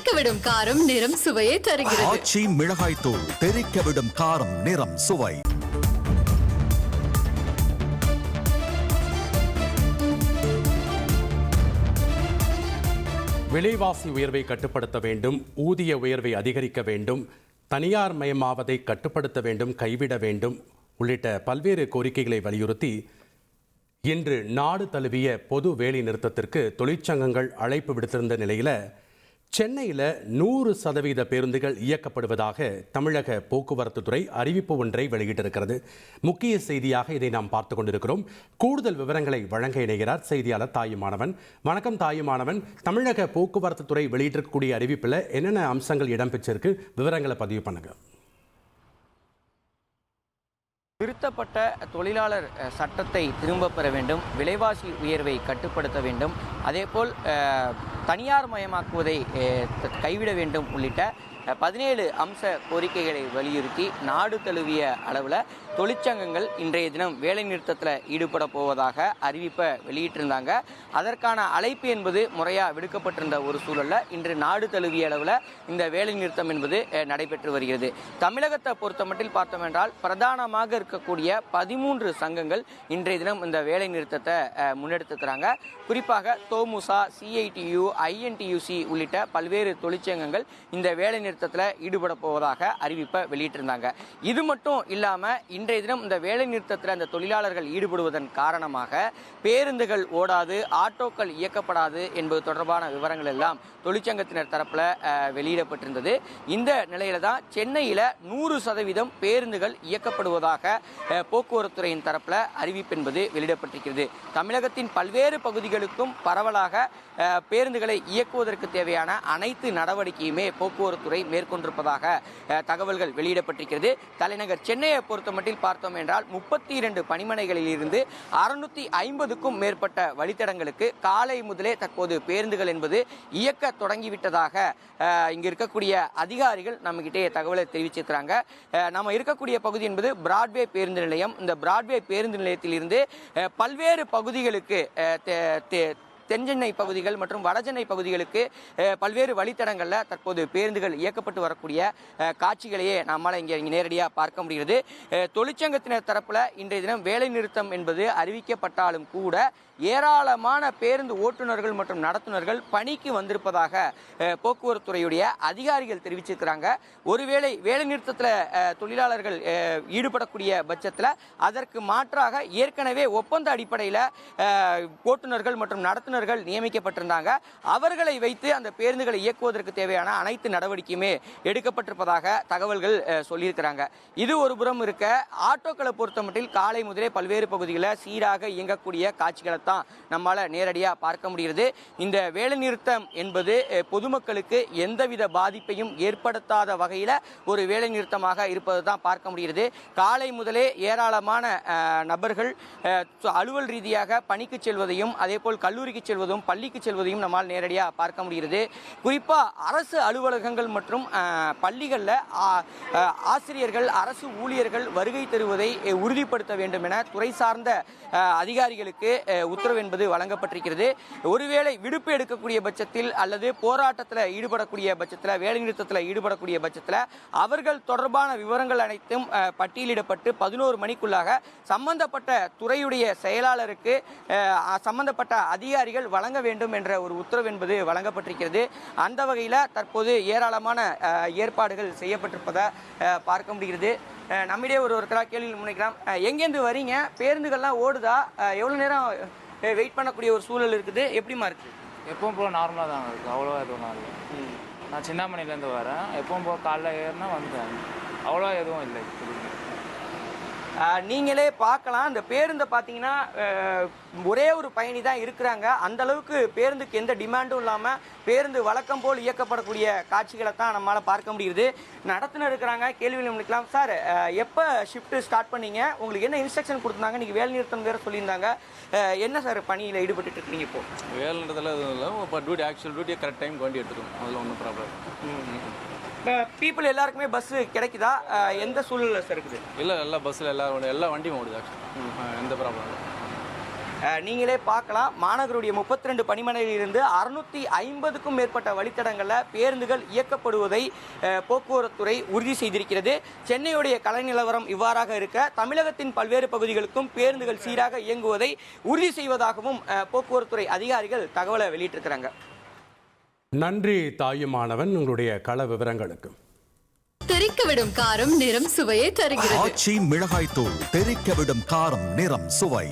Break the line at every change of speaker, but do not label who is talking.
தெறிக்க விடும் காரம் நிறம் சுவையை தருகிறது.
ஆச்சி மிளகாய் தூள் தெறிக்க விடும் காரம் நிறம் சுவை.
விலைவாசி உயர்வை கட்டுப்படுத்த வேண்டும் ஊதிய உயர்வை அதிகரிக்க வேண்டும் தனியார் மயமாவதை கட்டுப்படுத்த வேண்டும் கைவிட வேண்டும் உள்ளிட்ட பல்வேறு கோரிக்கைகளை வலியுறுத்தி இன்று நாடு தழுவிய பொது வேலை நிறுத்தத்திற்கு தொழிற்சங்கங்கள் அழைப்பு விடுத்திருந்த நிலையில் சென்னையில் நூறு சதவீத பேருந்துகள் இயக்கப்படுவதாக தமிழக போக்குவரத்து துறை அறிவிப்பு ஒன்றை வெளியிட்டிருக்கிறது. முக்கிய செய்தியாக இதை நாம் பார்த்து கொண்டிருக்கிறோம். கூடுதல் விவரங்களை வழங்க இணைகிறார் செய்தியாளர் தாயுமானவன். வணக்கம் தாயுமானவன். தமிழக போக்குவரத்து துறை வெளியிட்டிருக்கக்கூடிய அறிவிப்பில் என்னென்ன அம்சங்கள் இடம்பெற்றிருக்கு? விவரங்களை பதிவு பண்ணுங்க.
திருத்தப்பட்ட தொழிலாளர் சட்டத்தை திரும்ப பெற வேண்டும். விலைவாசி உயர்வை கட்டுப்படுத்த வேண்டும். அதேபோல் தனியார் மயமாக்குவதை கைவிட வேண்டும் உள்ளிட்ட பதினேழு அம்ச கோரிக்கைகளை வலியுறுத்தி நாடு தழுவிய அளவில் தொழிற்சங்கங்கள் இன்றைய தினம் வேலை நிறுத்தத்தில் ஈடுபட போவதாக அறிவிப்பை வெளியிட்டிருந்தாங்க. அதற்கான அழைப்பு என்பது முறையாக விடுக்கப்பட்டிருந்த ஒரு சூழலில் இன்று நாடு தழுவிய அளவில் இந்த வேலை நிறுத்தம் என்பது நடைபெற்று வருகிறது. தமிழகத்தை பொறுத்தமட்டில் பார்த்தோம் என்றால் பிரதானமாக இருக்கக்கூடிய பதிமூன்று சங்கங்கள் இன்றைய தினம் இந்த வேலை நிறுத்தத்தை முன்னெடுத்துக்கிறாங்க குறிப்பாக தோமுசா சிஐடியு ஐஎன்டியூசி உள்ளிட்ட பல்வேறு தொழிற்சங்கங்கள் இந்த வேலை நிறுத்தத்தில் ஈடுபட போவதாக அறிவிப்பை வெளியிட்டிருந்தாங்க. இது மட்டும் இல்லாமல் இன்றைய தினம் இந்த வேலை நிறுத்தத்தில் அந்த தொழிலாளர்கள் ஈடுபடுவதன் காரணமாக பேருந்துகள் ஓடாது ஆட்டோக்கள் இயக்கப்படாது என்பது தொடர்பான விவரங்கள் எல்லாம் தொழிற்சங்கத்தினர் தரப்பில் வெளியிடப்பட்டிருந்தது. இந்த நிலையில தான் சென்னையில் நூறு சதவீதம் பேருந்துகள் இயக்கப்படுவதாக போக்குவரத்துறையின் தரப்பில் அறிவிப்பு என்பது வெளியிடப்பட்டிருக்கிறது. தமிழகத்தின் பல்வேறு பகுதிகளுக்கும் பரவலாக பேருந்துகளை இயக்குவதற்கு தேவையான அனைத்து நடவடிக்கையுமே போக்குவரத்துறை மேற்கொண்டிருப்பதாக தகவல்கள் வெளியிடப்பட்டிருக்கிறது. தலைநகர் சென்னையை பொறுத்தமட்டில் பார்த்தோம் என்றால் முப்பத்தி இரண்டு பணிமனைகளில் இருந்து அறுநூத்தி ஐம்பதுக்கும் மேற்பட்ட வழித்தடங்களுக்கு காலை முதலே தற்போது பேருந்துகள் என்பது இயக்க தொடங்கிவிட்டதாக இங்கு இருக்கக்கூடிய அதிகாரிகள் நம்மகிட்டே தகவலை தெரிவிச்சிருக்கிறாங்க. நம்ம இருக்கக்கூடிய பகுதி என்பது பிராட்வே பேருந்து நிலையம். இந்த பிராட்வே பேருந்து நிலையத்திலிருந்து பல்வேறு பகுதிகளுக்கு தென்சென்னை பகுதிகள் மற்றும் வடசென்னை பகுதிகளுக்கு பல்வேறு வழித்தடங்களில் தற்போது பேருந்துகள் இயக்கப்பட்டு வரக்கூடிய காட்சிகளையே நம்மால் இங்கே இங்கே நேரடியாக பார்க்க முடிகிறது. தொழிற்சங்கத்தினர் தரப்பில் இன்றைய தினம் வேலைநிறுத்தம் என்பது அறிவிக்கப்பட்டாலும் கூட ஏராளமான பேருந்து ஓட்டுநர்கள் மற்றும் நடத்துனர்கள் பணிக்கு வந்திருப்பதாக போக்குவரத்துறையுடைய அதிகாரிகள் தெரிவிச்சிருக்கிறாங்க. ஒருவேளை வேலைநிறுத்தத்தில் தொழிலாளர்கள் ஈடுபடக்கூடிய பட்சத்தில் அதற்கு மாற்றாக ஏற்கனவே ஒப்பந்த அடிப்படையில் ஓட்டுநர்கள் மற்றும் நடத்துனர்கள் நியமிக்கப்பட்டிருந்தாங்க. அவர்களை வைத்து அந்த பேருந்துகளை இயக்குவதற்கு தேவையான அனைத்து நடவடிக்கையுமே எடுக்கப்பட்டிருப்பதாக தகவல்கள் சொல்லியிருக்கிறாங்க. இது ஒரு புறம் இருக்க ஆட்டோக்களை பொறுத்தமட்டில் காலை முதலே பல்வேறு பகுதிகளில் சீராக இயங்கக்கூடிய காட்சிகளை தான் நம்மளால் நேரடியாக பார்க்க முடிகிறது. இந்த வேலைநிறுத்தம் என்பது பொதுமக்களுக்கு எந்தவித பாதிப்பையும் ஏற்படுத்தாத வகையில் ஒரு வேலைநிறுத்தமாக இருப்பது தான் பார்க்க முடிகிறது. காலை முதலே ஏராளமான நபர்கள் அலுவல் ரீதியாக பணிக்கு செல்வதையும் அதேபோல் கல்லூரிக்கு செல்வதும் பள்ளிக்கு செல்வதையும் நம்மால் நேரடியாக பார்க்க முடிகிறது. குறிப்பாக அரசு அலுவலகங்கள் மற்றும் பள்ளிகளில் ஆசிரியர்கள் அரசு ஊழியர்கள் வருகை தருவதை உறுதிப்படுத்த வேண்டும் என துறை சார்ந்த அதிகாரிகளுக்கு உத்தரவு என்பது வழங்கப்பட்டிருக்கிறது. ஒருவேளை விடுப்பு எடுக்கக்கூடிய பட்சத்தில் அல்லது போராட்டத்தில் ஈடுபடக்கூடிய பட்சத்தில் வேலைநிறுத்தத்தில் ஈடுபடக்கூடிய பட்சத்தில் அவர்கள் தொடர்பான விவரங்கள் அனைத்தும் பட்டியலிடப்பட்டு பதினோரு மணிக்குள்ளாக சம்பந்தப்பட்ட துறையுடைய செயலாளருக்கு சம்பந்தப்பட்ட அதிகாரி அதிகாரிகள் வழங்க வேண்டும் என்ற ஒரு உத்தரவு என்பது வழங்கப்பட்டிருக்கிறது. அந்த வகையில் தற்போது ஏராளமான ஏற்பாடுகள் செய்யப்பட்டிருப்பதை பார்க்க முடிகிறது. நம்மிடையே ஒரு ஒருத்தரா கேள்வி முன்னிக்கலாம் எங்கேருந்து வரீங்க? பேருந்துகள்லாம் ஓடுதா? அஹ், எவ்வளவு நேரம் வெயிட் பண்ணக்கூடிய ஒரு சூழல் இருக்குது? எப்படிமா இருக்குது
எப்பவும் போல் நார்மலாக தான் இருக்குது அவ்வளோவா எதுவும் இல்லை. நான் சின்னாமணிலேருந்து வரேன். எப்பவும் போல் காலைல ஏறினா வந்தேன். அவ்வளோ எதுவும் இல்லை.
நீங்களே பார்க்கலாம். இந்த பேருந்தை பார்த்தீங்கன்னா ஒரே ஒரு பயணி தான் இருக்கிறாங்க. அந்த அளவுக்கு பேருந்துக்கு எந்த டிமாண்டும் இல்லாமல் பேருந்து வழக்கம் போல் இயக்கப்படக்கூடிய காட்சிகளை தான் நம்மளால் பார்க்க முடியுது. நடத்துனர் இருக்கிறாங்க. கேள்வி நினைக்கலாம் சார் எப்போ ஷிஃப்ட் ஸ்டார்ட் பண்ணீங்க? உங்களுக்கு என்ன இன்ஸ்ட்ரக்ஷன் கொடுத்துருந்தாங்க? நீங்கள் வேலை நிறுத்தம் வேறு சொல்லியிருந்தாங்க. என்ன சார் பணியில் ஈடுபட்டு இருக்கீங்க இப்போ
வேலைன்றதுல எதுவும் இல்லை. இப்போ டியூட்டி ஆக்சுவல் டியூட்டியை கரெக்ட் டைம் வண்டி எடுத்துக்கணும். அதில் ஒன்றும் ப்ராப்ளம்
பீப்புள் எல்லாருக்குமே பஸ் கிடைக்குதா? எந்த சூழ்நிலை சார் இருக்குது?
இல்லை எல்லா பஸ்ஸில் எல்லா எல்லா வண்டியும் ஓடுது ஆக்சுவலி எந்த ப்ராப்ளம் இல்லை.
நீங்களே பார்க்கலாம். மாநகருடைய முப்பத்தி ரெண்டு பணிமனையிலிருந்து அறுநூத்தி ஐம்பதுக்கும் மேற்பட்ட வழித்தடங்களில் பேருந்துகள் இயக்கப்படுவதை போக்குவரத்துறை உறுதி செய்திருக்கிறது. சென்னையுடைய கலை நிலவரம் இவ்வாறாக இருக்க தமிழகத்தின் பல்வேறு பகுதிகளுக்கும் பேருந்துகள் சீராக இயங்குவதை உறுதி செய்வதாகவும் போக்குவரத்துறை அதிகாரிகள் தகவலை வெளியிட்டிருக்கிறாங்க.
நன்றி தாயுமானவன் உங்களுடைய கள விவரங்களுக்கு.
தெறிக்க விடும் காரம் நிறம் சுவையை தருகிறது.
ஆச்சி மிளகாய் தூள் தெறிக்க விடும் காரம் நிறம் சுவை.